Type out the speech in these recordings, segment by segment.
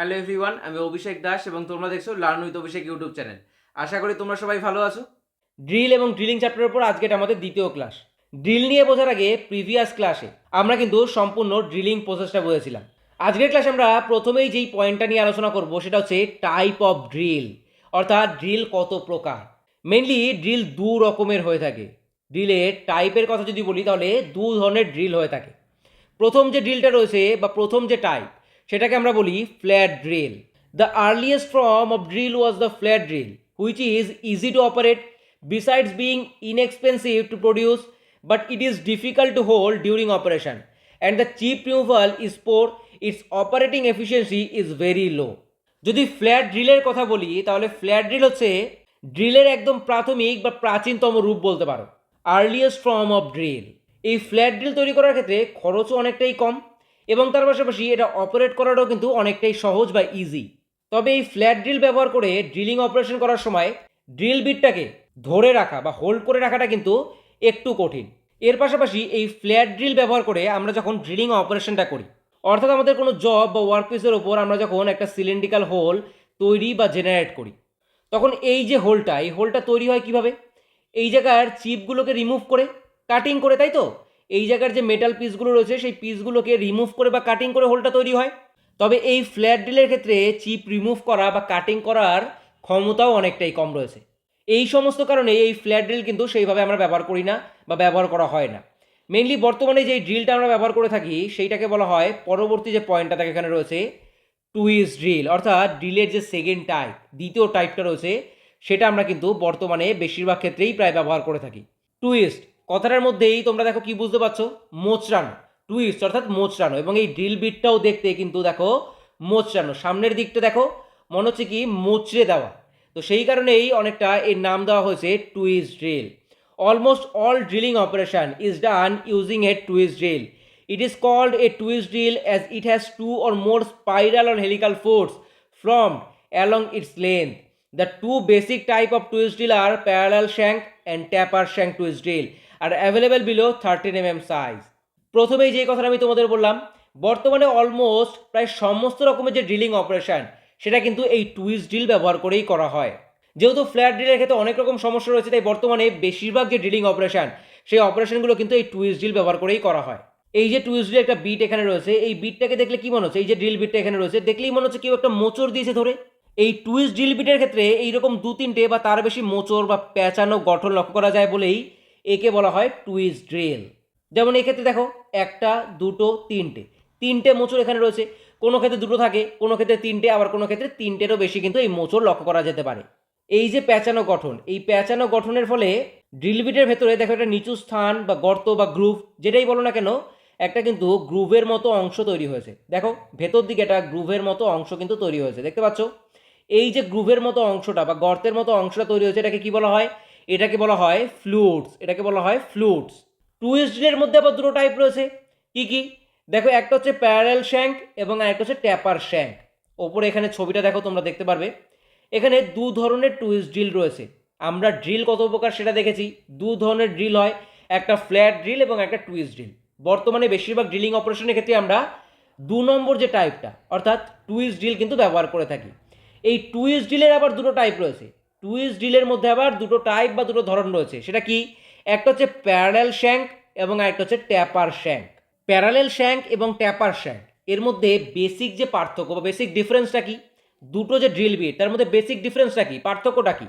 Hello everyone আমি অভিষেক দাস এবং তোমরা দেখছ learn with Abhishek YouTube channel আশা করি তোমরা সবাই ভালো আছো। ড্রিল এবং ড্রিলিং চ্যাপ্টারের উপর আজকে আমাদের দ্বিতীয় ক্লাস ড্রিল নিয়ে বোঝার আগে প্রিভিয়াস ক্লাসে আমরা কিন্তু সম্পূর্ণ ড্রিলিং প্রসেসটা বুঝেছিলাম। আজকের ক্লাসে আমরা প্রথমেই যেই পয়েন্টটা নিয়ে আলোচনা করব সেটা হচ্ছে টাইপ অফ ড্রিল অর্থাৎ ড্রিল কত প্রকার? মেনলি ড্রিল দু রকমের হয়ে থাকে। ড্রিলের টাইপের কথা যদি বলি তাহলে দু ধরনের ড্রিল হয়ে থাকে। প্রথম যে ড্রিলটা রয়েছে বা প্রথম যে টাইপ সেটাকে আমরা বলি flat drill. The earliest form of drill was the flat drill which is easy to operate besides being inexpensive to produce but it is difficult to hold during operation and the chip removal is poor its operating efficiency is very low যদি flat ড্রিলের কথা বলি, তাহলে flat drill হচ্ছে ড্রিলের একদম প্রাথমিক বা প্রাচীনতম রূপ বলতে পারো আর্লিয়েস্ট ফর্ম অফ ড্রিল এই ফ্ল্যাট ড্রিল তৈরি করার ক্ষেত্রে খরচও অনেকটাই কম এবং তার পাশাপাশি এটা অপারেট করাটাও কিন্তু অনেকটাই সহজ বা ইজি তবে এই ফ্ল্যাট ড্রিল ব্যবহার করে ড্রিলিং অপারেশন করার সময় ড্রিল বিটটাকে ধরে রাখা বা হোল্ড করে রাখাটা কিন্তু একটু কঠিন। এর পাশাপাশি এই ফ্ল্যাট ড্রিল ব্যবহার করে আমরা যখন ড্রিলিং অপারেশনটা করি, অর্থাৎ আমাদের কোনো জব বা ওয়ার্কপিসের ওপর আমরা যখন একটা সিলিন্ড্রিক্যাল হোল তৈরি বা জেনারেট করি, তখন এই যে হোলটা এই হোলটা তৈরি হয় কীভাবে? এই জায়গার চিপগুলোকে রিমুভ করে কাটিং করে, তাই তো? এই জায়গার যে মেটাল পিসগুলো রয়েছে, সেই পিসগুলোকে রিমুভ করে বা কাটিং করে হোলটা তৈরি হয়। তবে এই ফ্ল্যাট ড্রিলের ক্ষেত্রে চিপ রিমুভ করা বা কাটিং করার ক্ষমতাও অনেকটাই কম রয়েছে। এই সমস্ত কারণে এই ফ্ল্যাট ড্রিল কিন্তু সেইভাবে আমরা ব্যবহার করি না বা ব্যবহার করা হয় না। মেনলি বর্তমানে যে ড্রিলটা আমরা ব্যবহার করে থাকি, সেইটাকে বলা হয় পরবর্তী যে পয়েন্টটা তাকে এখানে রয়েছে টুইস ড্রিল অর্থাৎ ড্রিলের যে সেকেন্ড টাইপ দ্বিতীয় টাইপটা রয়েছে, সেটা আমরা কিন্তু বর্তমানে বেশিরভাগ ক্ষেত্রেই প্রায় ব্যবহার করে থাকি। টুইস্ট কথাটার মধ্যেই তোমরা দেখো কি বুঝতে পারছ? মোচড়ানো টুইস্ট অর্থাৎ মোচড়ানো। এবং এই ড্রিল বিটটাও দেখতে কিন্তু দেখো মোচরানো সামনের দিকটা দেখো, মনে হচ্ছে কি মোচড়ে দেওয়া। তো সেই কারণেই অনেকটা এর নাম দেওয়া হয়েছে twist drill almost all drilling operation is done using a twist drill it is called a twist drill as it has two or more spiral on helical force from along its length the two basic type of twist drill are parallel shank and taper shank twist drill are available below 13 mm size প্রথমেই যে কথাটা আমি তোমাদের বললাম, বর্তমানে almost প্রায় সমস্ত রকমের যে ড্রিলিং অপারেশান সেটা কিন্তু এই টুইস্ট ড্রিল ব্যবহার করেই করা হয়। যেহেতু ফ্ল্যাট ড্রিলের ক্ষেত্রে অনেক রকম সমস্যা রয়েছে, তাই বর্তমানে বেশিরভাগ যে ড্রিলিং অপারেশান সেই অপারেশনগুলো কিন্তু এই টুইস্ট ড্রিল ব্যবহার করেই করা হয়। এই যে টুইস্ট ড্রিল একটা বিট এখানে রয়েছে, এই বিটটাকে দেখলে কি মনে হচ্ছে? এই যে ড্রিল বিটটা এখানে রয়েছে, দেখলেই মনে হচ্ছে কেউ একটা মোচড় দিয়েছে ধরে। এই টুইস্ট ড্রিল বিটের ক্ষেত্রে এইরকম দু তিনটে বা তার বেশি মোচড় বা প্যাঁচানো গঠন লক্ষ্য করা যায় বলেই একে বলা হয় টুইস্ট ড্রিল যেমন এই ক্ষেত্রে দেখো, একটা, দুটো, তিনটে। তিনটে মোচড় এখানে রয়েছে। কোনো ক্ষেত্রে দুটো থাকে, কোনো ক্ষেত্রে তিনটে, আবার কোনো ক্ষেত্রে তিনটেরও বেশি কিন্তু এই মোচড় লক্ষ্য করা যেতে পারে। এই যে প্যাঁচানো গঠন, এই প্যাঁচানো গঠনের ফলে ড্রিল বিটের ভেতরে দেখো একটা নিচু স্থান বা গর্ত বা গ্রুভ যেটাই বলো না কেন, একটা কিন্তু গ্রুভের মতো অংশ তৈরি হয়েছে। দেখো, ভেতর দিকে একটা গ্রুভের মতো অংশ কিন্তু তৈরি হয়েছে, দেখতে পাচ্ছ? এই যে গ্রুভের মতো অংশটা বা গর্তের মতো অংশটা তৈরি হয়েছে, এটাকে কি বলা হয়? এটাকে বলা হয় ফ্লুটস এটাকে বলা হয় ফ্লুটস টুইস্ট ড্রিলের মধ্যে আবার দুটো টাইপ রয়েছে। কি কি? দেখো, একটা হচ্ছে প্যারাল শ্যাঙ্ক এবং আরেকটা হচ্ছে ট্যাপার শ্যাঙ্ক ওপরে এখানে ছবিটা দেখো, তোমরা দেখতে পারবে। এখানে দু ধরনের টুইস্ট ড্রিল রয়েছে। আমরা ড্রিল কত প্রকার সেটা দেখেছি। দু ধরনের ড্রিল হয়, একটা ফ্ল্যাট ড্রিল এবং একটা টুইস্ট ড্রিল বর্তমানে বেশিরভাগ ড্রিলিং অপারেশনের ক্ষেত্রে আমরা দু নম্বর যে টাইপটা অর্থাৎ টুইস্ট ড্রিল কিন্তু ব্যবহার করে থাকি। এই টুইস্ট ড্রিলের আবার দুটো টাইপ রয়েছে। টুইস্ট ড্রিলের মধ্যে আবার দুটো টাইপ বা দুটো ধরন রয়েছে। সেটা কি? একটা হচ্ছে প্যারালেল শ্যাঙ্ক এবং আরেকটা হচ্ছে ট্যাপার শ্যাঙ্ক প্যারালেল শ্যাঙ্ক এবং ট্যাপার শ্যাঙ্ক এর মধ্যে বেসিক যে পার্থক্য বা বেসিক ডিফারেন্সটা কি? দুটো যে ড্রিল বিট তার মধ্যে বেসিক ডিফারেন্সটা কি? পার্থক্যটা কি?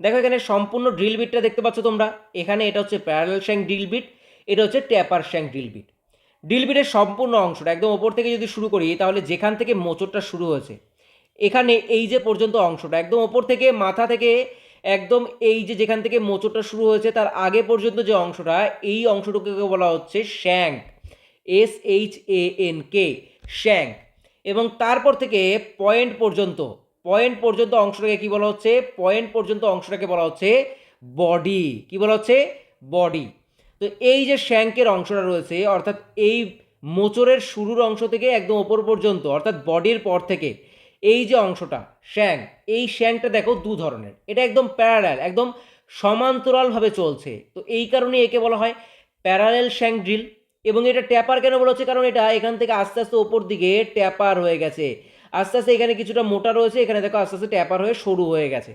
দেখো এখানে সম্পূর্ণ ড্রিল বিটটা দেখতে পাচ্ছ তোমরা। এখানে এটা হচ্ছে প্যারালেল শ্যাঙ্ক ড্রিল বিট এটা হচ্ছে taper shank drill bit drill বিটের সম্পূর্ণ অংশটা একদম ওপর থেকে যদি শুরু করি, তাহলে যেখান থেকে মোচরটা শুরু হয়েছে এখানে এই যে পর্যন্ত অংশটা, একদম ওপর থেকে মাথা থেকে একদম এই যে যেখান থেকে মোচরটা শুরু হয়েছে, তার আগে পর্যন্ত যে অংশটা, এই অংশটুকুকে বলা হচ্ছে shank S H A N K shank. এবং তারপর থেকে পয়েন্ট পর্যন্ত পয়েন্ট পর্যন্ত অংশটাকে কি বলা হচ্ছে? পয়েন্ট পর্যন্ত অংশটাকে বলা হচ্ছে বডি। কি বলা হচ্ছে? বডি। তো এই যে শ্যাঙ্কের অংশটা রয়েছে, অর্থাৎ এই মোচরের শুরুর অংশ থেকে একদম ওপর পর্যন্ত, অর্থাৎ বডির পর থেকে এই যে অংশটা, শ্যাং, এই শ্যাংটা দেখো দু ধরনের। এটা একদম প্যারালাল একদম সমান্তরালভাবে চলছে। তো এই কারণে একে বলা হয় প্যারালেল শ্যাং ড্রিল এবং এটা ট্যাপার কেন বলা হচ্ছে? কারণ এটা এখান থেকে আস্তে আস্তে ওপর দিকে ট্যাপার হয়ে গেছে। আস্তে আস্তে এখানে কিছুটা মোটা রয়েছে, এখানে দেখো আস্তে আস্তে ট্যাপার হয়ে সরু হয়ে গেছে।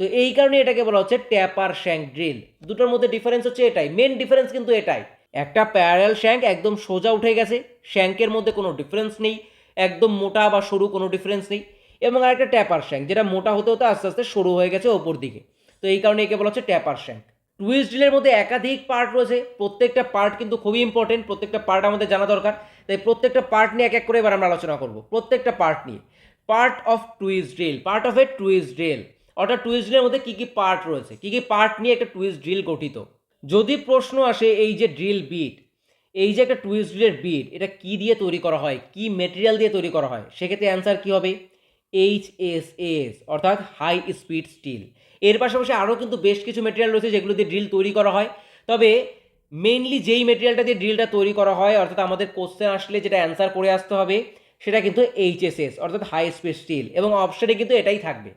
তো এই কারণে এটাকে বলা হচ্ছে ট্যাপার শ্যাং ড্রিল দুটোর মধ্যে ডিফারেন্স হচ্ছে এটাই মেন ডিফারেন্স কিন্তু এটাই। একটা প্যারাল শ্যাঙ্ক একদম সোজা উঠে গেছে শ্যাঙ্কের মধ্যে কোনো ডিফারেন্স নেই। একদম মোটা বা সরু কোনো ডিফারেন্স নেই। এবং আরেকটা ট্যাপার শ্যাঙ্ক, যেটা মোটা হতে হতে আস্তে আস্তে সরু হয়ে গেছে ওপর দিকে। তো এই কারণে একে বলা হচ্ছে ট্যাপার শ্যাঙ্ক। টুইস্ট ড্রিলের মধ্যে একাধিক পার্ট রয়েছে। প্রত্যেকটা পার্ট কিন্তু খুবই ইম্পর্টেন্ট প্রত্যেকটা পার্ট আমাদের জানা দরকার। তাই প্রত্যেকটা পার্ট নিয়ে এক এক করে এবার আমরা আলোচনা করব। প্রত্যেকটা পার্ট নিয়ে। Part of twist drill part of a twist drill অর্থাৎ টুইস্ট ড্রিলের মধ্যে কী কী পার্ট রয়েছে? কী কী পার্ট নিয়ে একটা টুইস্ট ড্রিল গঠিত? যদি প্রশ্ন আসে এই যে ড্রিল বিট এই যে একটা ড্রিলের বিট এটা কি দিয়ে তৈরি করা হয়? কি মেটেরিয়াল দিয়ে তৈরি করা হয়? সেক্ষেত্রে অ্যান্সার কী হবে? এইচ এস এস অর্থাৎ হাই স্পিড স্টিল এর পাশাপাশি আরও কিন্তু বেশ কিছু মেটেরিয়াল রয়েছে যেগুলো দিয়ে ড্রিল তৈরি করা হয়। তবে মেইনলি যেই মেটেরিয়ালটা দিয়ে ড্রিলটা তৈরি করা হয়, অর্থাৎ আমাদের কোশ্চেন আসলে যেটা অ্যান্সার করে আসতে হবে, সেটা কিন্তু এইচএসএস অর্থাৎ হাই স্পিড স্টিল এবং অপশানে কিন্তু এটাই থাকবে।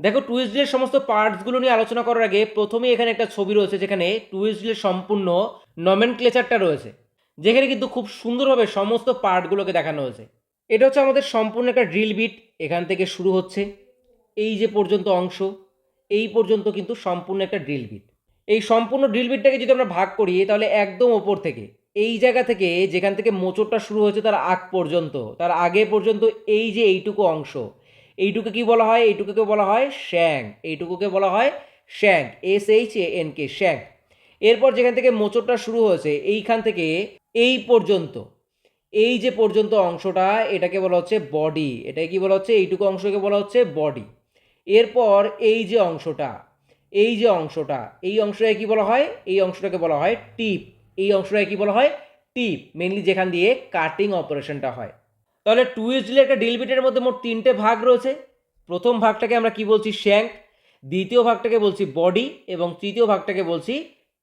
দেখো টুইস্টের সমস্ত পার্টসগুলো নিয়ে আলোচনা করার আগে প্রথমেই এখানে একটা ছবি রয়েছে যেখানে টুইস্টের সম্পূর্ণ নমেন ক্লেচারটা রয়েছে। যেখানে কিন্তু খুব সুন্দরভাবে সমস্ত পার্টগুলোকে দেখানো হয়েছে। এটা হচ্ছে আমাদের সম্পূর্ণ একটা ড্রিল বিট এখান থেকে শুরু হচ্ছে। এই যে পর্যন্ত অংশ, এই পর্যন্ত কিন্তু সম্পূর্ণ একটা ড্রিল বিট এই সম্পূর্ণ ড্রিল বিটটাকে যদি আমরা ভাগ করি, তাহলে একদম ওপর থেকে, এই জায়গা থেকে, যেখান থেকে মোচড়টা শুরু হয়েছে তার আগ পর্যন্ত, তার আগে পর্যন্ত এই যে এইটুকু অংশ, এইটুকু কি বলা হয়? এইটুকুকে বলা হয় শ্যাং এইটুকুকে বলা হয় shank S H A N K shank এরপর যেখান থেকে মোচড়টা শুরু হয়েছে, এইখান থেকে এই পর্যন্ত। এই যে পর্যন্ত অংশটা, এটাকে বলা হচ্ছে বডি এটাকে কি বলা হচ্ছে? এইটুকু অংশকে বলা হচ্ছে বডি এরপর এই যে অংশটা, এই যে অংশটা, এই অংশটাকে কি বলা হয়? এই অংশটাকে বলা হয় টিপ এই অংশটাকে কি বলা হয়? টিপ মেনলি যেখান দিয়ে কাটিং অপারেশনটা হয়। তাহলে টুইস্ট ডিলের একটা ডিল বিটের মধ্যে মোট তিনটে ভাগ রয়েছে। প্রথম ভাগটাকে আমরা কি বলছি? শ্যাঙ্ক দ্বিতীয় ভাগটাকে বলছি বডি এবং তৃতীয় ভাগটাকে বলছি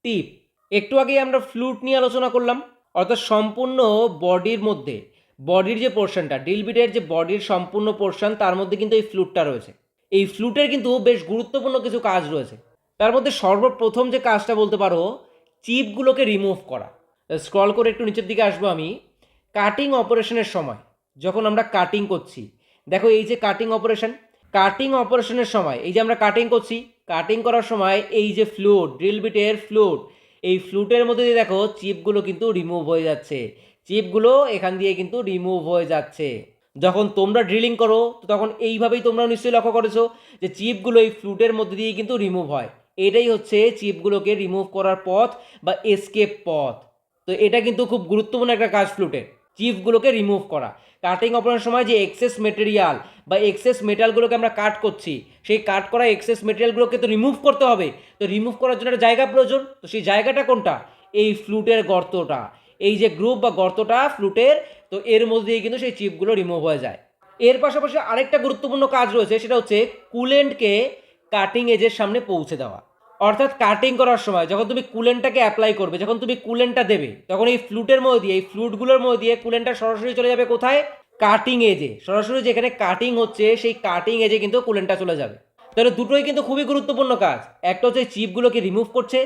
টিপ একটু আগেই আমরা ফ্লুট নিয়ে আলোচনা করলাম। অর্থাৎ সম্পূর্ণ বডির মধ্যে, বডির যে পোর্শনটা ড্রিল বিটের যে বডির সম্পূর্ণ পোর্শন তার মধ্যে কিন্তু এই ফ্লুটটা রয়েছে। এই ফ্লুটের কিন্তু বেশ গুরুত্বপূর্ণ কিছু কাজ রয়েছে। তার মধ্যে সর্বপ্রথম যে কাজটা বলতে পারো, চিপগুলোকে রিমুভ করা। স্ক্রল করে একটু নিচের দিকে আসব আমি। কাটিং অপারেশনের সময়, যখন আমরা কাটিং করছি, দেখো এই যে কাটিং অপারেশন কাটিং অপারেশনের সময়, এই যে আমরা কাটিং করছি কাটিং করার সময় এই যে ফ্লুট ড্রিল বিটের ফ্লুট এই ফ্লুটের মধ্যে দিয়ে দেখো চিপগুলো কিন্তু রিমুভ হয়ে যাচ্ছে। চিপগুলো এখান দিয়ে কিন্তু রিমুভ হয়ে যাচ্ছে। যখন তোমরা ড্রিলিং করো তখন এইভাবেই তোমরা নিশ্চয়ই লক্ষ্য করেছ যে চিপগুলো এই ফ্লুটের মধ্যে দিয়ে কিন্তু রিমুভ হয়। এটাই হচ্ছে চিপগুলোকে রিমুভ করার পথ বা এসকেপ পথ। তো এটা কিন্তু খুব গুরুত্বপূর্ণ একটা কাজ ফ্লুটের। চিপগুলোকে রিমুভ করা। কাটিং অপারেশনের সময় যে এক্সেস মেটেরিয়াল বা এক্সেস মেটালগুলোকে আমরা কাট করছি, সেই কাট করা এক্সেস মেটেরিয়ালগুলোকে তো রিমুভ করতে হবে। তো রিমুভ করার জন্য একটা জায়গা প্রয়োজন। তো সেই জায়গাটা কোনটা? এই ফ্লুটের গর্তটা। এই যে গ্রুপ বা গর্তটা ফ্লুটের তো এর মধ্যে দিয়ে কিন্তু সেই চিপগুলো রিমুভ হয়ে যায়। এর পাশাপাশি আরেকটা গুরুত্বপূর্ণ কাজ রয়েছে, সেটা হচ্ছে কুলেন্টকে কাটিং এজের সামনে পৌঁছে দেওয়া। অর্থাৎ কাটিং করার সময়, যখন তুমি কুলেন্টটাকে অ্যাপ্লাই করবে, যখন তুমি কুলেন্টটা দেবে, তখন এই ফ্লুটের মধ্যে দিয়ে, এই ফ্লুটগুলোর মধ্যে দিয়ে কুলেন্টটা সরাসরি চলে যাবে কোথায়? কাটিং এজে সরাসরি যেখানে কাটিং হচ্ছে, সেই কাটিং এজে কিন্তু কুলেন্টটা চলে যাবে। তাহলে দুটোই কিন্তু খুবই গুরুত্বপূর্ণ কাজ। একটা হচ্ছে চিপগুলোকে রিমুভ করছে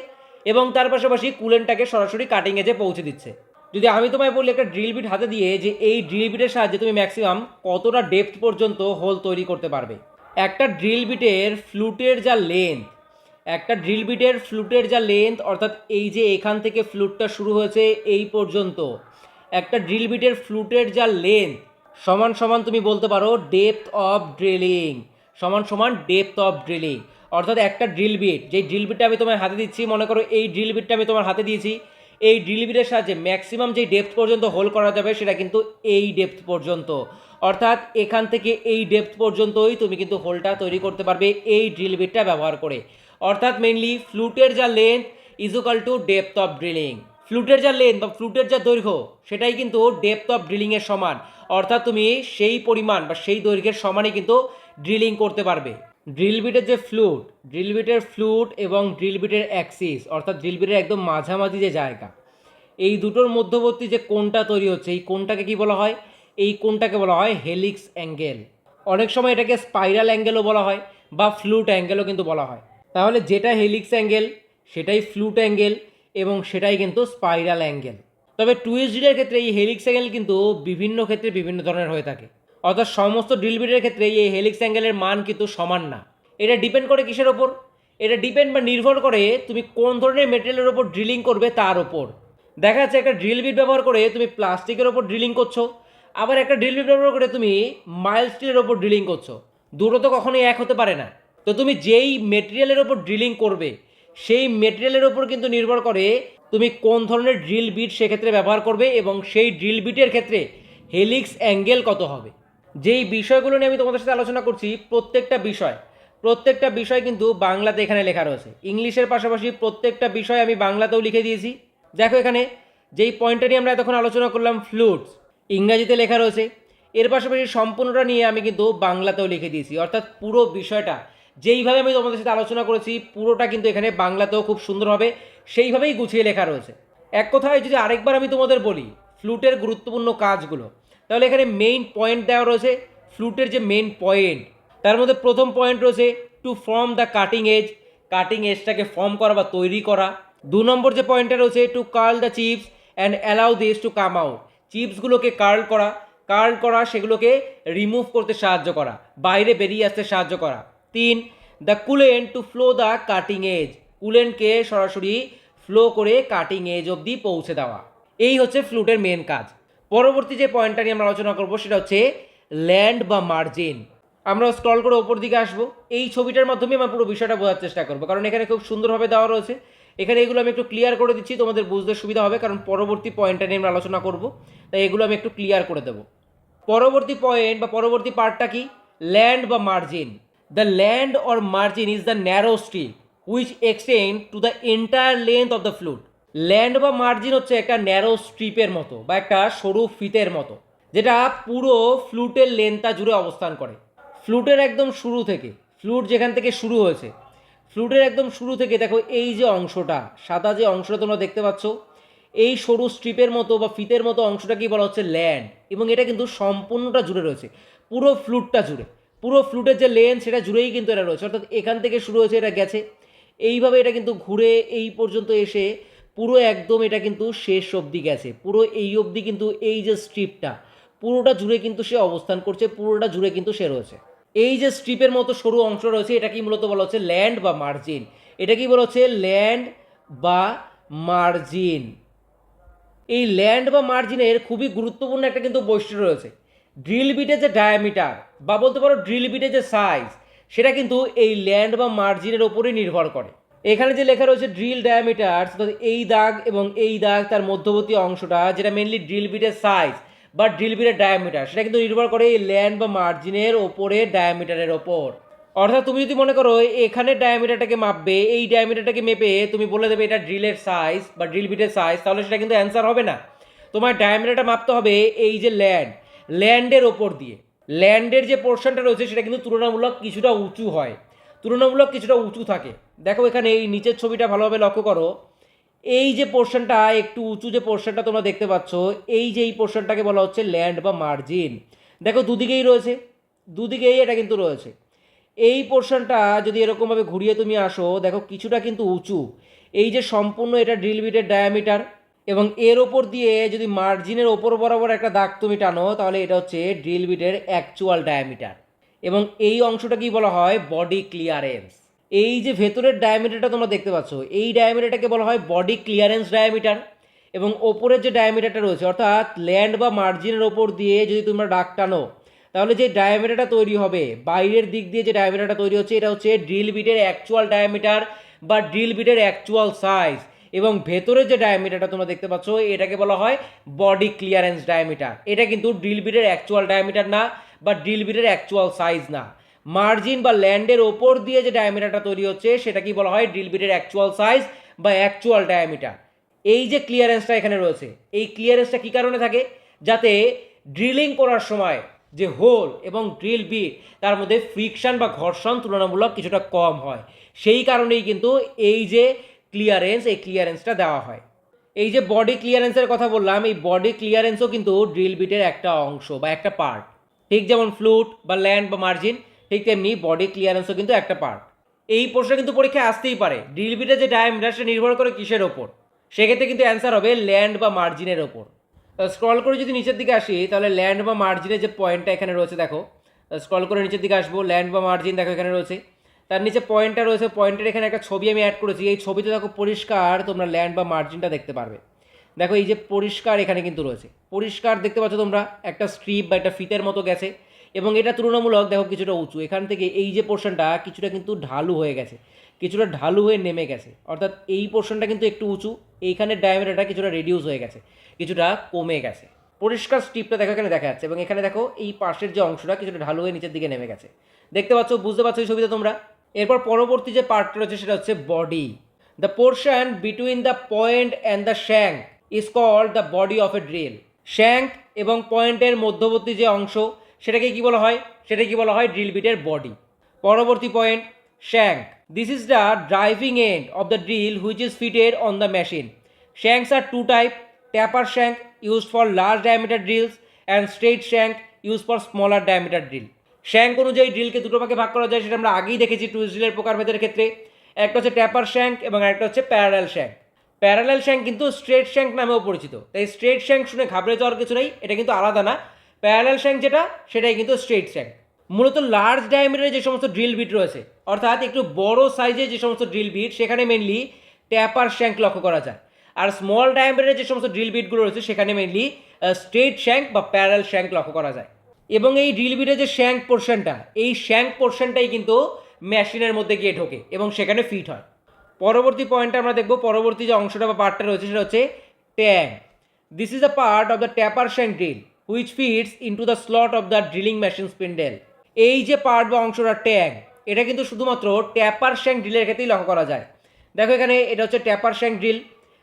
এবং তার পাশাপাশি কুলেন্টটাকে সরাসরি কাটিং এজে পৌঁছে দিচ্ছে। যদি আমি তোমায় বলি একটা ড্রিল বিট হাতে দিয়ে, যে এই ড্রিল বিটের সাহায্যে তুমি ম্যাক্সিমাম কতটা ডেপথ পর্যন্ত হোল তৈরি করতে পারবে? একটা ড্রিল বিটের ফ্লুটের যা লেন্থ একটা ড্রিল বিটের ফ্লুটের যা লেন্থ অর্থাৎ এই যে এখান থেকে ফ্লুটটা শুরু হয়েছে, এই পর্যন্ত। একটা ড্রিল বিটের ফ্লুটের যা লেন্থ সমান সমান তুমি বলতে পারো ডেপথ অফ ড্রিলিং সমান সমান ডেপথ অফ ড্রিলিং অর্থাৎ একটা ড্রিল বিট যেই ড্রিল বিটটা আমি তোমার হাতে দিচ্ছি, মনে করো এই ড্রিল বিটটা আমি তোমার হাতে দিয়েছি, এই ড্রিল বিটের সাহায্যে ম্যাক্সিমাম যেই ডেপথ পর্যন্ত হোল করা যাবে, সেটা কিন্তু এই ডেপথ পর্যন্ত। অর্থাৎ এখান থেকে এই ডেপথ পর্যন্তই তুমি কিন্তু হোলটা তৈরি করতে পারবে এই ড্রিল বিটটা ব্যবহার করে। অর্থাৎ মেইনলি ফ্লুটের যা length equal to depth of drilling ফ্লুটের যা লেন্থ বা ফ্লুটের যা দৈর্ঘ্য, সেটাই কিন্তু ডেপথ অফ ড্রিলিংয়ের সমান। অর্থাৎ তুমি সেই পরিমাণ বা সেই দৈর্ঘ্যের সমানই কিন্তু ড্রিলিং করতে পারবে। ড্রিল বিটের যে ফ্লুট ড্রিল বিটের ফ্লুট এবং ড্রিল বিটের অ্যাক্সিস অর্থাৎ ড্রিল বিটের একদম মাঝামাঝি যে জায়গা, এই দুটোর মধ্যবর্তী যে কোনটা তৈরি হচ্ছে, এই কোনটাকে কি বলা হয়? এই কোনটাকে বলা হয় হেলিক্স অ্যাঙ্গেল। অনেক সময় এটাকে স্পাইরাল অ্যাঙ্গেলও বলা হয় বা ফ্লুট অ্যাঙ্গেলও কিন্তু বলা হয়। তাহলে যেটা হেলিক্স অ্যাঙ্গেল, সেটাই ফ্লুট অ্যাঙ্গেল এবং সেটাই কিন্তু স্পাইরাল অ্যাঙ্গেল। তবে টুইস্ট ড্রিলের ক্ষেত্রে এই হেলিক্স অ্যাঙ্গেল কিন্তু বিভিন্ন ক্ষেত্রে বিভিন্ন ধরনের হয়ে থাকে। অর্থাৎ সমস্ত ড্রিল বিটের ক্ষেত্রে এই হেলিক্স অ্যাঙ্গেলের মান কিন্তু সমান না। এটা ডিপেন্ড করে কিসের ওপর? এটা ডিপেন্ড বা নির্ভর করে তুমি কোন ধরনের মেটেরিয়ালের ওপর ড্রিলিং করবে তার ওপর। দেখা যাচ্ছে একটা ড্রিল বিট ব্যবহার করে তুমি প্লাস্টিকের ওপর ড্রিলিং করছ, আবার একটা ড্রিল বিট ব্যবহার করে তুমি মাইল স্টিলের ওপর ড্রিলিং করছ। দুটো তো কখনোই এক হতে পারে না। তো তুমি যেই মেটেরিয়ালের ওপর ড্রিলিং করবে, সেই মেটেরিয়ালের ওপর কিন্তু নির্ভর করে তুমি কোন ধরনের ড্রিল বিট সেক্ষেত্রে ব্যবহার করবে এবং সেই ড্রিল বিটের ক্ষেত্রে হেলিক্স অ্যাঙ্গেল কত হবে। যেই বিষয়গুলো নিয়ে আমি তোমাদের সাথে আলোচনা করছি, প্রত্যেকটা বিষয় প্রত্যেকটা বিষয় কিন্তু বাংলাতে এখানে লেখা রয়েছে। ইংলিশের পাশাপাশি প্রত্যেকটা বিষয় আমি বাংলাতেও লিখে দিয়েছি। দেখো এখানে, যেই পয়েন্টটা নিয়ে আমরা এতক্ষণ আলোচনা করলাম ফ্লুটস ইংরাজিতে লেখা রয়েছে। এর পাশাপাশি সম্পূর্ণটা নিয়ে আমি কিন্তু বাংলাতেও লিখে দিয়েছি। অর্থাৎ পুরো বিষয়টা যেইভাবে আমি তোমাদের সাথে আলোচনা করেছি, পুরোটা কিন্তু এখানে বাংলাতেও খুব সুন্দরভাবে সেইভাবেই গুছিয়ে লেখা রয়েছে। এক কথায় যদি আরেকবার আমি তোমাদের বলি, ফ্লুটের গুরুত্বপূর্ণ কাজগুলো, তাহলে এখানে মেইন পয়েন্ট দেওয়া রয়েছে, ফ্লুটের যে মেইন পয়েন্ট তার মধ্যে প্রথম পয়েন্ট রয়েছে to form the cutting edge cutting এজটাকে form করা বা তৈরি করা। দু নম্বর যে পয়েন্টটা রয়েছে to curl the chips and allow this to come out চিপসগুলোকে curl করা কার্ল করা, সেগুলোকে রিমুভ করতে সাহায্য করা, বাইরে বেরিয়ে আসতে সাহায্য করা। তিন the coolant to flow the cutting edge কুলেনকে সরাসরি ফ্লো করে কাটিং এজ অবধি পৌঁছে দেওয়া। এই হচ্ছে ফ্লুটের মেন কাজ। পরবর্তী যে পয়েন্টটা নিয়ে আমরা আলোচনা করব, সেটা হচ্ছে ল্যান্ড বা মার্জিন আমরা স্ক্রল করে ওপর দিকে আসব। এই ছবিটার মাধ্যমে আমরা পুরো বিষয়টা বোঝার চেষ্টা করব। কারণ এখানে খুব সুন্দরভাবে দেওয়া রয়েছে। এখানে এগুলো আমি একটু ক্লিয়ার করে দিচ্ছি, তোমাদের বুঝতে সুবিধা হবে, কারণ পরবর্তী পয়েন্টটা নিয়ে আমরা আলোচনা করব। তাই এগুলো আমি একটু ক্লিয়ার করে দেবো। পরবর্তী পয়েন্ট বা পরবর্তী পার্টটা কি? ল্যান্ড বা margin the land or margin is the narrow strip which extend to the entire length of the flute land বা মার্জিন হচ্ছে একটা ন্যারো স্ট্রিপের মতো বা একটা সরু ফিতের মতো, যেটা পুরো ফ্লুটের লেন্থটা জুড়ে অবস্থান করে। ফ্লুটের একদম শুরু থেকে ফ্লুট যেখান থেকে শুরু হয়েছে ফ্লুটের একদম শুরু থেকে দেখো এই যে অংশটা, সাদা যে অংশটা তোমরা দেখতে পাচ্ছ, এই সরু স্ট্রিপের মতো বা ফিতের মতো অংশটাকেই বলা হচ্ছে ল্যান্ড এবং এটা কিন্তু সম্পূর্ণটা জুড়ে রয়েছে, পুরো ফ্লুটটা জুড়ে। পুরো ফ্লুটের যে লেন্থ সেটা জুড়েই কিন্তু এটা রয়েছে। অর্থাৎ এখান থেকে শুরু হয়েছে, এটা গেছে। এইভাবে এটা কিন্তু ঘুরে এই পর্যন্ত এসে পুরো একদম এটা কিন্তু শেষ অবধি গেছে। পুরো এই অবধি কিন্তু এই যে স্ট্রিপটা পুরোটা জুড়ে কিন্তু সে অবস্থান করছে, পুরোটা জুড়ে কিন্তু সে রয়েছে। এই যে স্ট্রিপের মতো সরু অংশ রয়েছে, এটা কি মূলত বলা হচ্ছে ল্যান্ড বা মার্জিন এটা কি বলা হচ্ছে ল্যান্ড বা মার্জিন এই ল্যান্ড বা মার্জিনের খুবই গুরুত্বপূর্ণ একটা কিন্তু বৈশিষ্ট্য রয়েছে। ড্রিল বিটের যে ডায়ামিটার বা বলতে পারো ড্রিল বিটের যে সাইজ সেটা কিন্তু এই ল্যান্ড বা মার্জিনের ওপরই নির্ভর করে। এখানে যে লেখা রয়েছে ড্রিল ডায়ামিটার এই দাগ এবং এই দাগ তার মধ্যবর্তী অংশটা, যেটা মেনলি ড্রিল বিটের সাইজ বা ড্রিল বিটের ডায়ামিটার সেটা কিন্তু নির্ভর করে এই ল্যান্ড বা মার্জিনের ওপরে ডায়ামিটারের ওপর। অর্থাৎ তুমি যদি মনে করো এখানে ডায়ামিটারটাকে মাপবে, এই ডায়ামিটারটাকে মেপে তুমি বলে দেবে এটা ড্রিলের সাইজ বা ড্রিল বিটের সাইজ তাহলে সেটা কিন্তু অ্যান্সার হবে না। তোমার ডায়ামিটারটা মাপতে হবে এই যে ল্যান্ড ল্যান্ডের ওপর দিয়ে। ল্যান্ডের যে পোর্শনটা রয়েছে, সেটা কিন্তু তুলনামূলক কিছুটা উঁচু হয়। তুলনামূলক কিছুটা উঁচু থাকে। দেখো এখানে এই নিচের ছবিটা ভালোভাবে লক্ষ্য করো। এই যে পোর্শনটা একটু উঁচু যে পোর্শনটা তোমরা দেখতে পাচ্ছ, এই যে এই পোর্শনটাকে বলা হচ্ছে ল্যান্ড বা মার্জিন। দেখো দুদিকেই রয়েছে। দুদিকেই এটা কিন্তু রয়েছে। এই পোর্শনটা যদি এরকমভাবে ঘুরিয়ে তুমি আসো, দেখো কিছুটা কিন্তু উঁচু। এই যে সম্পূর্ণ এটা ড্রিল বিটের ডায়ামিটার এবং এর ওপর দিয়ে যদি মার্জিনের ওপর বরাবর একটা দাগ তুমি টানো, তাহলে এটা হচ্ছে ড্রিল বিটের অ্যাকচুয়াল ডায়ামিটার এবং এই অংশটা কি বলা হয়? বডি ক্লিয়ারেন্স এই যে ভেতরের ডায়ামিটারটা তোমরা দেখতে পাচ্ছ, এই ডায়ামিটারটাকে বলা হয় বডি ক্লিয়ারেন্স ডায়ামিটার এবং ওপরের যে ডায়ামিটারটা রয়েছে, অর্থাৎ ল্যান্ড বা মার্জিনের ওপর দিয়ে যদি তোমরা দাগ টানো, তাহলে যে ডায়ামিটারটা তৈরি হবে, বাইরের দিক দিয়ে যে ডায়ামিটারটা তৈরি হচ্ছে, এটা হচ্ছে ড্রিল বিটের অ্যাকচুয়াল ডায়ামিটার বা ড্রিল বিটের অ্যাকচুয়াল সাইজ এবং ভেতরের যে ডায়ামিটারটা তোমরা দেখতে পাচ্ছ, এটাকে বলা হয় বডি ক্লিয়ারেন্স ডায়ামিটার এটা কিন্তু ড্রিল বিটের অ্যাকচুয়াল ডায়ামিটার না, বা ড্রিল বিটের অ্যাকচুয়াল সাইজ না। মার্জিন বা ল্যান্ডের ওপর দিয়ে যে ডায়ামিটারটা তৈরি হচ্ছে, সেটা কি বলা হয় ড্রিল বিটের অ্যাকচুয়াল সাইজ বা অ্যাকচুয়াল ডায়ামিটার এই যে ক্লিয়ারেন্সটা এখানে রয়েছে, এই ক্লিয়ারেন্সটা কী কারণে থাকে? যাতে ড্রিলিং করার সময় যে হোল এবং ড্রিল বিট তার মধ্যে ফ্রিকশন বা ঘর্ষণ তুলনামূলক কিছুটা কম হয়। সেই কারণেই কিন্তু এই যে ক্লিয়ারেন্স এই ক্লিয়ারেন্সটা দেওয়া হয়। এই যে বডি ক্লিয়ারেন্সের কথা বললাম, এই বডি ক্লিয়ারেন্সও কিন্তু ড্রিল বিটের একটা অংশ বা একটা পার্ট ঠিক যেমন ফ্লুট বা ল্যান্ড বা মার্জিন ঠিক তেমনি বডি ক্লিয়ারেন্সও কিন্তু একটা পার্ট এই প্রশ্ন কিন্তু পরীক্ষায় আসতেই পারে। ড্রিল বিটের যে ডায়ামিটার সেটা নির্ভর করে কিসের ওপর? সেক্ষেত্রে কিন্তু অ্যান্সার হবে ল্যান্ড বা মার্জিনের ওপর। স্ক্রল করে যদি নিচের দিকে আসি, তাহলে ল্যান্ড বা মার্জিনের যে পয়েন্টটা এখানে রয়েছে, দেখো। স্ক্রল করে নিচের দিকে আসব ল্যান্ড বা মার্জিন দেখো এখানে রয়েছে। তার নিচে পয়েন্টটা রয়েছে পয়েন্টের এখানে একটা ছবি আমি অ্যাড করেছি। এই ছবিতে দেখো পরিষ্কার তোমরা ল্যান্ড বা মার্জিনটা দেখতে পারবে। দেখো এই যে পরিষ্কার এখানে কিন্তু রয়েছে। পরিষ্কার দেখতে পাচ্ছ তোমরা, একটা স্ট্রিপ বা একটা ফিতের মতো গেছে এবং এটা তুলনামূলক দেখো কিছুটা উঁচু। এখান থেকে এই যে পোর্শনটা কিছুটা কিন্তু ঢালু হয়ে গেছে, কিছুটা ঢালু হয়ে নেমে গেছে। অর্থাৎ এই পোর্শনটা কিন্তু একটু উঁচু এইখানের ডায়ামিটারটা কিছুটা রেডিউস হয়ে গেছে, কিছুটা কমে গেছে। পরিষ্কার স্ট্রিপটা দেখো এখানে দেখা যাচ্ছে এবং এখানে দেখো এই পাশের যে অংশটা কিছুটা ঢালু হয়ে নিচের দিকে নেমে গেছে। দেখতে পাচ্ছ, বুঝতে পারছ এই ছবিতে তোমরা? এরপর পরবর্তী যে পার্টটা রয়েছে সেটা হচ্ছে body the portion between the point and the shank is called the body of a drill shank এবং পয়েন্টের মধ্যবর্তী যে অংশ, সেটাকে কি বলা হয়? সেটাকে কি বলা হয়? ড্রিল বিটের বডি পরবর্তী point shank this is the driving end of the drill which is fitted on the machine shanks are two type taper shank use for large diameter drills and straight shank use for smaller diameter drill shank অনুযায়ী ড্রিলকে দুটো ভাগে ভাগ করা যায়, সেটা আমরা আগেই দেখেছি টুইস্ট ড্রিলের প্রকারভেদের ক্ষেত্রে। একটা হচ্ছে ট্যাপার শ্যাঙ্ক এবং একটা হচ্ছে প্যারালাল শ্যাঙ্ক। প্যারালাল শ্যাঙ্ক কিন্তু স্ট্রেট শ্যাঙ্ক নামেও পরিচিত। তাই স্ট্রেট শ্যাঙ্ক শুনে ঘাবড়ে যাওয়ার কিছু নেই, এটা কিন্তু আলাদা না। প্যারালাল শ্যাঙ্ক যেটা, সেটাই কিন্তু স্ট্রেট শ্যাঙ্ক। মূলত লার্জ ডায়ামিটারে যে সমস্ত ড্রিল বিট রয়েছে, অর্থাৎ একটু বড় সাইজে যে সমস্ত ড্রিল বিট, সেখানে মেনলি ট্যাপার শ্যাঙ্ক লক্ষ্য করা যায়। আর স্মল ডায়ামিটারে যে সমস্ত ড্রিল বিটগুলো রয়েছে, সেখানে মেনলি স্ট্রেট শ্যাঙ্ক বা প্যারাল শ্যাঙ্ক লক্ষ্য করা যায়। এবং এই ড্রিল বিটের যে শ্যাঙ্ক পোর্শনটা এই শ্যাঙ্ক পোর্শনটাই কিন্তু মেশিনের মধ্যে গিয়ে ঢোকে এবং সেখানে ফিট হয়। পরবর্তী পয়েন্টটা আমরা দেখব পরবর্তী যে অংশটা বা পার্টটা রয়েছে সেটা হচ্ছে tang this is the part of the taper shank drill which fits into the slot of the drilling machine spindle এই যে পার্ট বা অংশটা ট্যাং এটা কিন্তু শুধুমাত্র ট্যাপার শ্যাঙ্ক ড্রিলের ক্ষেত্রেই লক্ষ্য করা যায়। দেখো এখানে এটা হচ্ছে ট্যাপার শ্যাঙ্ক ড্রিল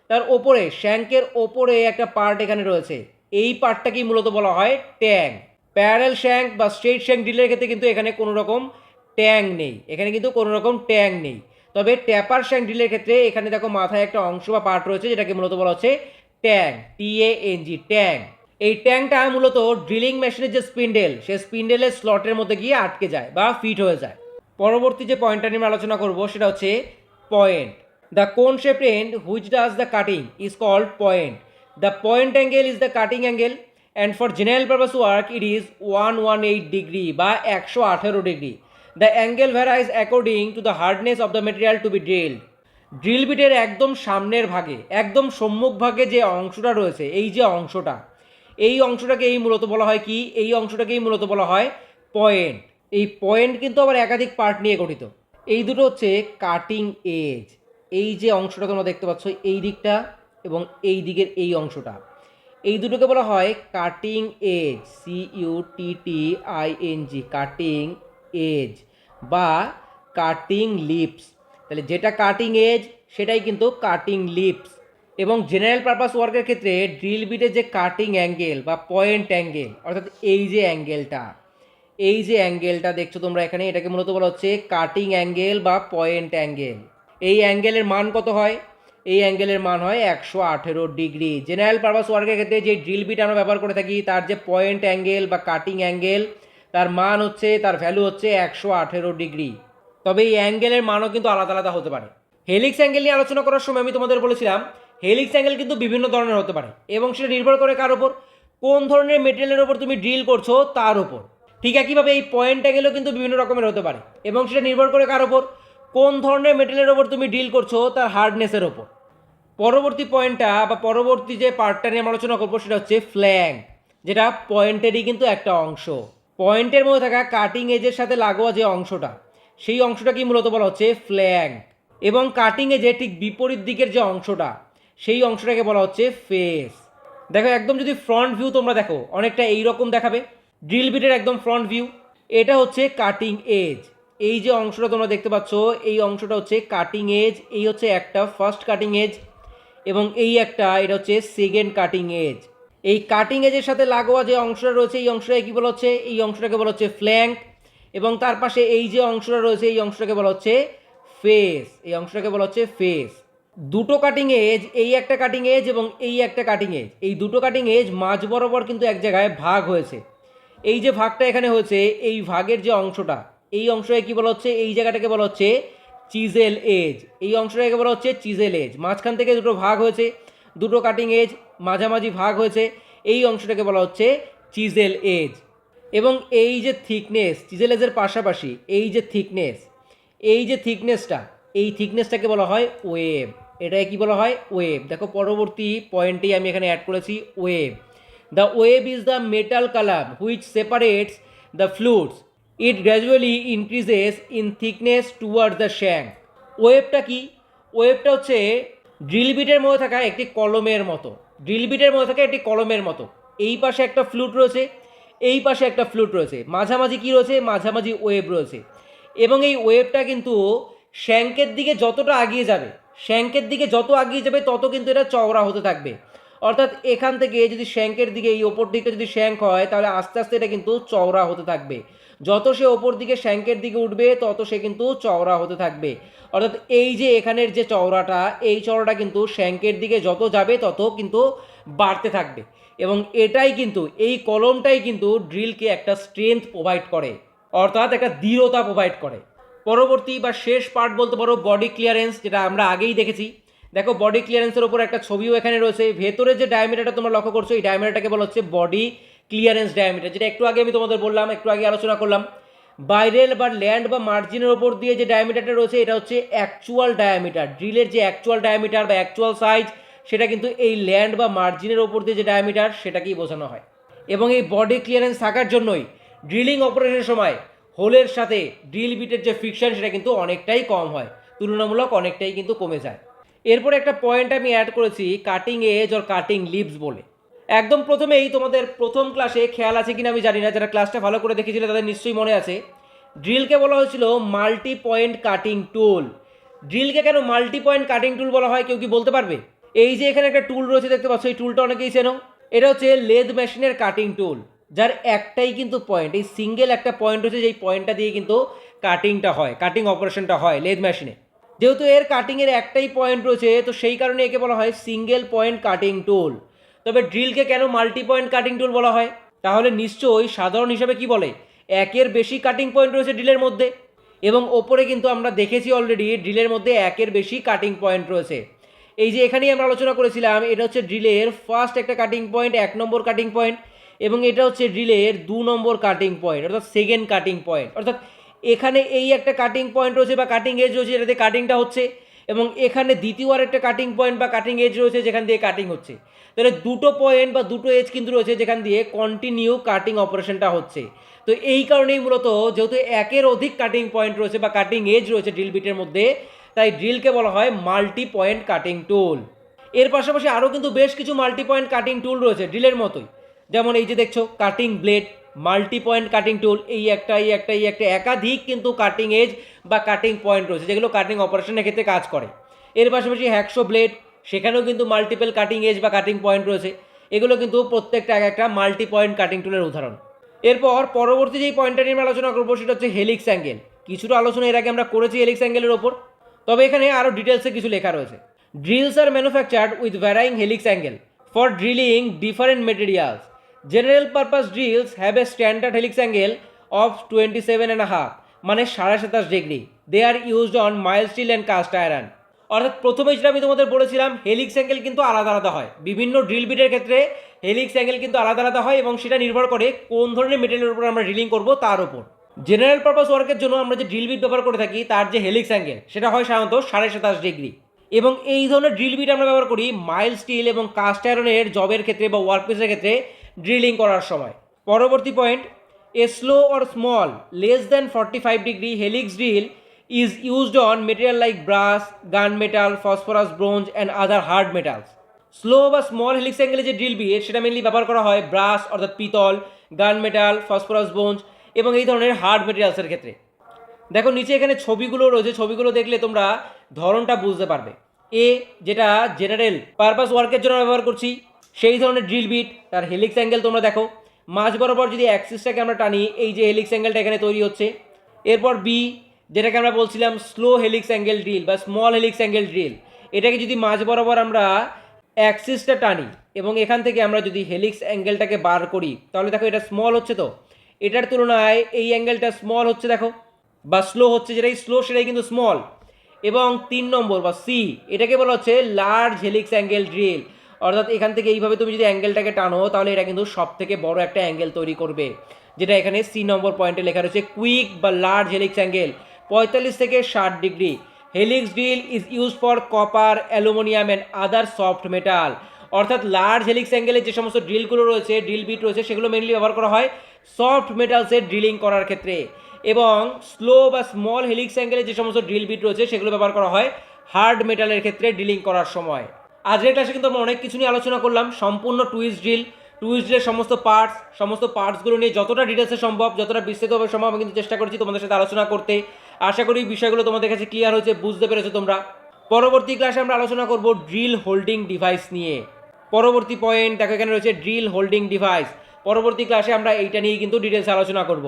তার ওপরে শ্যাঙ্কের ওপরে একটা পার্ট এখানে রয়েছে। এই পার্টটাকেই মূলত বলা হয় ট্যাং প্যারেল শ্যাঙ্ক বা স্ট্রেট শ্যাঙ্ক ড্রিলের ক্ষেত্রে কিন্তু এখানে কোনো রকম ট্যাং নেই। এখানে কিন্তু কোনো রকম ট্যাং নেই। তবে ট্যাপার শ্যাঙ্ক ড্রিলের ক্ষেত্রে এখানে দেখো মাথায় একটা অংশ বা পার্ট রয়েছে, যেটাকে মূলত বলা হচ্ছে ট্যাং টি এ এন জি ট্যাং। এই ট্যাংটা মূলত ড্রিলিং মেশিনের যে স্পিন্ডেল, সেই স্পিন্ডেলের স্লটের মধ্যে গিয়ে আটকে যায় বা ফিট হয়ে যায়। পরবর্তী যে পয়েন্টটা নিয়ে আলোচনা করব, সেটা হচ্ছে point. The cone shape end which does the cutting is called point. The point angle is the cutting angle. And for general purpose work it is one one eight degree বা একশো আঠেরো degree the angle varies according to the hardness of the material to be drilled drill বিটের একদম সামনের ভাগে, একদম সম্মুখ ভাগে যে অংশটা রয়েছে, এই যে অংশটা, এই অংশটাকে এই মূলত বলা হয় কি? এই অংশটাকেই মূলত বলা হয় পয়েন্ট এই পয়েন্ট কিন্তু আবার একাধিক পার্ট নিয়ে গঠিত। এই দুটো হচ্ছে কাটিং এজ এই যে অংশটা তোমরা দেখতে পাচ্ছ, এই দিকটা এবং এই দিকের এই অংশটা। এই দুটোকে বলা হয় cutting edge C U T T I N G cutting edge বা কাটিং লিপস তাহলে যেটা কাটিং এজ সেটাই কিন্তু কাটিং লিপস এবং জেনারেল পারপাস ওয়ার্কের ক্ষেত্রে ড্রিল বিটের যে কাটিং অ্যাঙ্গেল বা পয়েন্ট অ্যাঙ্গেল অর্থাৎ এই যে অ্যাঙ্গেলটা এই যে অ্যাঙ্গেলটা দেখছ তোমরা এখানে, এটাকে মূলত বলা হচ্ছে কাটিং অ্যাঙ্গেল বা পয়েন্ট অ্যাঙ্গেল এই অ্যাঙ্গেলের মান কত হয়? এই অ্যাঙ্গেলের মান হয় একশো আঠেরো ডিগ্রি। জেনারেল পারপাস ওয়ার্কের ক্ষেত্রে যে ড্রিল বিট আমরা ব্যবহার করে থাকি, তার যে পয়েন্ট অ্যাঙ্গেল বা কাটিং অ্যাঙ্গেল তার মান হচ্ছে, তার ভ্যালু হচ্ছে একশো আঠেরো ডিগ্রি। তবে এই অ্যাঙ্গেলের মানও কিন্তু আলাদা আলাদা হতে পারে। হেলিক্স অ্যাঙ্গেল নিয়ে আলোচনা করার সময় আমি তোমাদের বলেছিলাম, হেলিক্স অ্যাঙ্গেল কিন্তু বিভিন্ন ধরনের হতে পারে এবং সেটা নির্ভর করে কার ওপর কোন ধরনের মেটেরিয়ালের ওপর তুমি ড্রিল করছ, তার ওপর ঠিক একইভাবে এই পয়েন্ট অ্যাঙ্গেলও কিন্তু বিভিন্ন রকমের হতে পারে এবং সেটা নির্ভর করে কার ওপর কোন ধরনের মেটেরিয়ালের ওপর তুমি ডিল করছ, তার হার্ডনেসের ওপর পরবর্তী পয়েন্টটা বা পরবর্তী যে পার্টটা নিয়ে আমরা আলোচনা করব সেটা হচ্ছে ফ্ল্যাঙ্ক যেটা পয়েন্টেরই কিন্তু একটা অংশ। পয়েন্টের মধ্যে থাকা কাটিং এজের সাথে লাগোয়া যে অংশটা, সেই অংশটাকেই মূলত বলা হচ্ছে ফ্ল্যাঙ্ক এবং কাটিং এজে ঠিক বিপরীত দিকের যে অংশটা, সেই অংশটাকে বলা হচ্ছে ফেস দেখো, একদম যদি ফ্রন্ট ভিউ তোমরা দেখো, অনেকটা এই রকম দেখাবে। ড্রিল বিটের একদম ফ্রন্ট ভিউ এটা হচ্ছে কাটিং এজ এই যে অংশটা তোমরা দেখতে পাচ্ছ, এই অংশটা হচ্ছে কাটিং এজ এই হচ্ছে একটা ফার্স্ট কাটিং এজ এবং এই একটা, এটা হচ্ছে সেকেন্ড কাটিং এজ এই কাটিং এজের সাথে লাগোয়া যে অংশটা রয়েছে, এই অংশটাকে কী বলা হচ্ছে? এই অংশটাকে বলা হচ্ছে ফ্ল্যাঙ্ক এবং তার পাশে এই যে অংশটা রয়েছে, এই অংশটাকে বলা হচ্ছে ফেস এই অংশটাকে বলা হচ্ছে ফেস দুটো কাটিং এজ এই একটা কাটিং এজ এবং এই একটা কাটিং এজ এই দুটো কাটিং এজ মাঝ বরাবর কিন্তু এক জায়গায় ভাগ হয়েছে। এই যে ভাগটা এখানে হয়েছে, এই ভাগের যে অংশটা, এই অংশটাকে কী বলা হচ্ছে? এই জায়গাটাকে বলা হচ্ছে চিজেল এজ। এই অংশটাকে বলা হচ্ছে চিজেল এজ। মাঝখান থেকে দুটো ভাগ হয়েছে, দুটো কাটিং এজ মাঝামাঝি ভাগ হয়েছে। এই অংশটাকে বলা হচ্ছে চিজেল এজ। এবং এই যে থিকনেস চিজেল এজের পাশাপাশি এই যে থিকনেস এই যে থিকনেসটা এই থিকনেসটাকে বলা হয় ওয়েভ এটাকে কি বলা হয়? ওয়েভ দেখো, পরবর্তী পয়েন্টেই আমি এখানে অ্যাড করেছি web the web is the metal column which separates the flutes it gradually increases in thickness toward the shank ওয়েবটা কি? ওয়েবটা হচ্ছে ড্রিল বিটের মধ্যে থাকা একটি কলমের মতো। ড্রিল বিটের মধ্যে থাকা একটি কলমের মতো। এই পাশে একটা ফ্লুট রয়েছে, এই পাশে একটা ফ্লুট রয়েছে। মাঝামাঝি কী রয়েছে? মাঝামাঝি ওয়েভ রয়েছে। এবং এই ওয়েবটা কিন্তু শ্যাঙ্কের দিকে যতটা আগিয়ে যাবে শ্যাঙ্কের দিকে যত আগিয়ে যাবে, তত কিন্তু এটা চওড়া হতে থাকবে। অর্থাৎ এখান থেকে যদি শ্যাঙ্কের দিকে, এই ওপর দিকটা যদি শ্যাঙ্ক হয়, তাহলে আস্তে আস্তে এটা কিন্তু চওড়া হতে থাকবে। যত সে ওপর দিকে শ্যাঙ্কের দিকে উঠবে, তত সে কিন্তু চওড়া হতে থাকবে। অর্থাৎ এই যে এখানের যে চওড়াটা, এই চওড়াটা কিন্তু শ্যাঙ্কের দিকে যত যাবে, তত কিন্তু বাড়তে থাকবে। এবং এটাই কিন্তু, এই কলমটাই কিন্তু ড্রিলকে একটা স্ট্রেংথ প্রোভাইড করে। অর্থাৎ একটা দৃঢ়তা প্রোভাইড করে। পরবর্তী বা শেষ পার্ট বলতে পারো বডি ক্লিয়ারেন্স যেটা আমরা আগেই দেখেছি। দেখো বডি ক্লিয়ারেন্সের ওপর একটা ছবিও এখানে রয়েছে। ভেতরে যে ডায়ামিটারটা তোমরা লক্ষ্য করছ, এই ডায়ামিটারটাকে বলা হচ্ছে বডি ক্লিয়ারেন্স ডায়ামিটার যেটা একটু আগে আমি তোমাদের বললাম, একটু আগে আলোচনা করলাম। বাইরেল বা ল্যান্ড বা মার্জিনের ওপর দিয়ে যে ডায়ামিটারটা রয়েছে, এটা হচ্ছে অ্যাকচুয়াল ডায়ামিটার ড্রিলের যে অ্যাকচুয়াল ডায়ামিটার বা অ্যাকচুয়াল সাইজ সেটা কিন্তু এই ল্যান্ড বা মার্জিনের ওপর দিয়ে যে ডায়ামিটার সেটাকেই বোঝানো হয়। এবং এই বডি ক্লিয়ারেন্স থাকার জন্যই ড্রিলিং অপারেশনের সময় হোলের সাথে ড্রিল বিটের যে ফিকশন সেটা কিন্তু অনেকটাই কম হয়। তুলনামূলক অনেকটাই কিন্তু কমে যায়। এরপর একটা পয়েন্ট আমি অ্যাড করেছি cutting edge or cutting lips বলে। একদম প্রথমেই তোমাদের প্রথম ক্লাসে খেয়াল আছে কিনা আমি জানি না, যারা ক্লাসটা ভালো করে দেখেছিলে তাদের নিশ্চয়ই মনে আছে। ড্রিলকে বলা হয়েছিল মাল্টি পয়েন্ট কাটিং টুল ড্রিলকে কেন মাল্টি পয়েন্ট কাটিং টুল বলা হয়, কেউ কি বলতে পারবে? এই যে এখানে একটা টুল রয়েছে, দেখতে পাচ্ছ, এই টুলটা অনেকেই চেনো। এটা হচ্ছে লেদ মেশিনের কাটিং টুল যার একটাই কিন্তু পয়েন্ট এই সিঙ্গেল একটা পয়েন্ট রয়েছে, যেই পয়েন্টটা দিয়ে কিন্তু কাটিংটা হয় কাটিং অপারেশনটা হয় লেদ মেশিনে। যেহেতু এর কাটিংয়ের একটাই পয়েন্ট রয়েছে, তো সেই কারণে একে বলা হয় সিঙ্গেল পয়েন্ট কাটিং টুল তবে ড্রিলকে কেন মাল্টি পয়েন্ট কাটিং টুল বলা হয়? তাহলে নিশ্চয়ই সাধারণ হিসাবে কি বলে? একের বেশি কাটিং পয়েন্ট রয়েছে ড্রিলের মধ্যে। এবং ওপরে কিন্তু আমরা দেখেছি অলরেডি ড্রিলের মধ্যে একের বেশি কাটিং পয়েন্ট রয়েছে। এই যে এখানেই আমরা আলোচনা করেছিলাম, এটা হচ্ছে ড্রিলের ফার্স্ট একটা কাটিং পয়েন্ট এক নম্বর কাটিং পয়েন্ট এবং এটা হচ্ছে ড্রিলের দু নম্বর কাটিং পয়েন্ট অর্থাৎ সেকেন্ড কাটিং পয়েন্ট অর্থাৎ এখানে এই একটা কাটিং পয়েন্ট রয়েছে বা কাটিং এজ রয়েছে যেটাতে কাটিংটা হচ্ছে, এবং এখানে দ্বিতীয় আর একটা কাটিং পয়েন্ট বা কাটিং এজ রয়েছে, যেখান দিয়ে কাটিং হচ্ছে। তাহলে দুটো পয়েন্ট বা দুটো এজ কিন্তু রয়েছে যেখান দিয়ে কন্টিনিউ কাটিং অপারেশনটা হচ্ছে। তো এই কারণেই মূলত যেহেতু একের অধিক কাটিং পয়েন্ট রয়েছে বা কাটিং এজ রয়েছে ড্রিল বিটের মধ্যে, তাই ড্রিলকে বলা হয় মাল্টি পয়েন্ট কাটিং টুল এর পাশাপাশি আরও কিন্তু বেশ কিছু মাল্টি পয়েন্ট কাটিং টুল রয়েছে ড্রিলের মতোই। যেমন এই যে দেখছ cutting blade multi point cutting tool এই একটা এই একটা এই একটা, একাধিক কিন্তু কাটিং এজ বা কাটিং পয়েন্ট রয়েছে যেগুলো কাটিং অপারেশনের ক্ষেত্রে কাজ করে। এর পাশাপাশি হ্যাকশো ব্লেড সেখানেও কিন্তু মাল্টিপল কাটিং এজ বা কাটিং পয়েন্ট রয়েছে। এগুলো কিন্তু প্রত্যেকটা এক একটা মাল্টি পয়েন্ট কাটিং টুলের উদাহরণ। এরপর পরবর্তী যেই পয়েন্টটা নিয়ে আমরা আলোচনা করব, সেটা হচ্ছে হেলিক্স অ্যাঙ্গেল কিছুটা আলোচনা এর আগে আমরা করেছি হেলিক্স অ্যাঙ্গেলের ওপর। তবে এখানে আরও ডিটেলসে কিছু লেখা রয়েছে। Drills are manufactured with varying helix angle for drilling different materials general purpose drills have a standard helix angle of twenty seven and half মানে সাড়ে সাতাশ degree they are used on mild steel and cast iron অর্থাৎ প্রথমে যেটা আমি তোমাদের বলেছিলাম, helix angle কিন্তু আলাদা আলাদা হয়। বিভিন্ন ড্রিল বিটের ক্ষেত্রে হেলিক্স অ্যাঙ্গেল কিন্তু আলাদা আলাদা হয় এবং সেটা নির্ভর করে কোন ধরনের মেটেরিয়ালের উপর আমরা ড্রিলিং করব তার উপর। জেনারেল পারপাস ওয়ার্কের জন্য আমরা যে ড্রিল বিট ব্যবহার করে থাকি, তার যে হেলিক্স অ্যাঙ্গেল, সেটা হয় সাধারণত সাড়ে সাতাশ ডিগ্রি। এবং এই ধরনের ড্রিল বিট আমরা ব্যবহার করি মাইল স্টিল এবং কাস্ট আয়রনের জবের ক্ষেত্রে বা ওয়ার্কপিসের ক্ষেত্রে ড্রিলিং করার সময়। পরবর্তী point a slow or small less than forty five degree helix drill used on material like brass gun metal phosphorus bronze and other hard metals slow বা স্মল হেলিক্স অ্যাঙ্গেলে যে ড্রিল বিট সেটা mainly ব্যবহার করা হয় brass অর্থাৎ পিতল গান মেটাল ফসফরাস ব্রোঞ্জ এবং এই ধরনের হার্ড মেটেরিয়ালসের ক্ষেত্রে। দেখো, নিচে এখানে ছবিগুলো রয়েছে, ছবিগুলো দেখলে তোমরা ধরনটা বুঝতে পারবে। এ যেটা জেনারেল পারপাস ওয়ার্কের জন্য ব্যবহার করছি, সেই ধরনের ড্রিল বিট তার হেলিক্স অ্যাঙ্গেল তোমরা দেখো। মাঝ বরাবর যদি অ্যাক্সিসটাকে আমরা টানি, এই যে হেলিক্স অ্যাঙ্গেলটা এখানে তৈরি হচ্ছে। এরপর বি যেটাকে আমরা বলছিলাম স্লো হেলিক্স অ্যাঙ্গেল ড্রিল বা স্মল হেলিক্স অ্যাঙ্গেল ড্রিল এটাকে যদি মাঝ বরাবর আমরা অ্যাক্সিসটা টানি এবং এখান থেকে আমরা যদি হেলিক্স অ্যাঙ্গেলটাকে বার করি, তাহলে দেখো এটা স্মল হচ্ছে তো। এটার তুলনায় এই অ্যাঙ্গেলটা স্মল হচ্ছে দেখো। বা স্লো হচ্ছে, যেটাই স্লো সেটাই কিন্তু স্মল এবং তিন নম্বর বা সি এটাকে বলা হচ্ছে লার্জ হেলিক্স অ্যাঙ্গেল ড্রিল অর্থাৎ এখান থেকে এইভাবে তুমি যদি অ্যাঙ্গেলটাকে টানো, তাহলে এটা কিন্তু সব থেকে বড় একটা অ্যাঙ্গেল তৈরি করবে। যেটা এখানে সি নম্বর পয়েন্টে লেখা রয়েছে কুইক বা লার্জ হেলিক্স অ্যাঙ্গেল পঁয়তাল্লিশ থেকে ষাট degree. Helix drill is use for copper aluminium and other soft metal অর্থাৎ লার্জ হেলিক্স অ্যাঙ্গেলের যে সমস্ত ড্রিলগুলো রয়েছে ড্রিল বিট রয়েছে, সেগুলো মেনলি ব্যবহার করা হয় সফট মেটালসের ড্রিলিং করার ক্ষেত্রে। এবং স্লো বা স্মল হেলিক্স অ্যাঙ্গেলে যে সমস্ত ড্রিল বিট রয়েছে, সেগুলো ব্যবহার করা হয় হার্ড মেটালের ক্ষেত্রে ড্রিলিং করার সময়। আজকের ক্লাসে কিন্তু আমরা অনেক কিছু নিয়ে আলোচনা করলাম, সম্পূর্ণ টুইস্ট ড্রিল টুইস্ট ড্রিলের সমস্ত পার্টস সমস্ত পার্টসগুলো নিয়ে যতটা ডিটেলসে সম্ভব, যতটা বিস্তৃতভাবে সম্ভব, আমি কিন্তু চেষ্টা করছি তোমাদের সাথে আলোচনা করতে। আশা করি বিষয়গুলো তোমাদের কাছে ক্লিয়ার হয়েছে, বুঝতে পেরেছ তোমরা। পরবর্তী ক্লাসে আমরা আলোচনা করব ড্রিল হোল্ডিং ডিভাইস নিয়ে। পরবর্তী পয়েন্ট দেখো এখানে রয়েছে ড্রিল হোল্ডিং ডিভাইস পরবর্তী ক্লাসে আমরা এইটা নিয়ে কিন্তু ডিটেলস আলোচনা করব।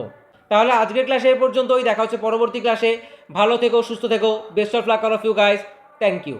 তাহলে আজকের ক্লাসে এ পর্যন্তই, দেখা হচ্ছে পরবর্তী ক্লাসে ভালো থেকো, সুস্থ থেকো। Best of luck of you guys thank you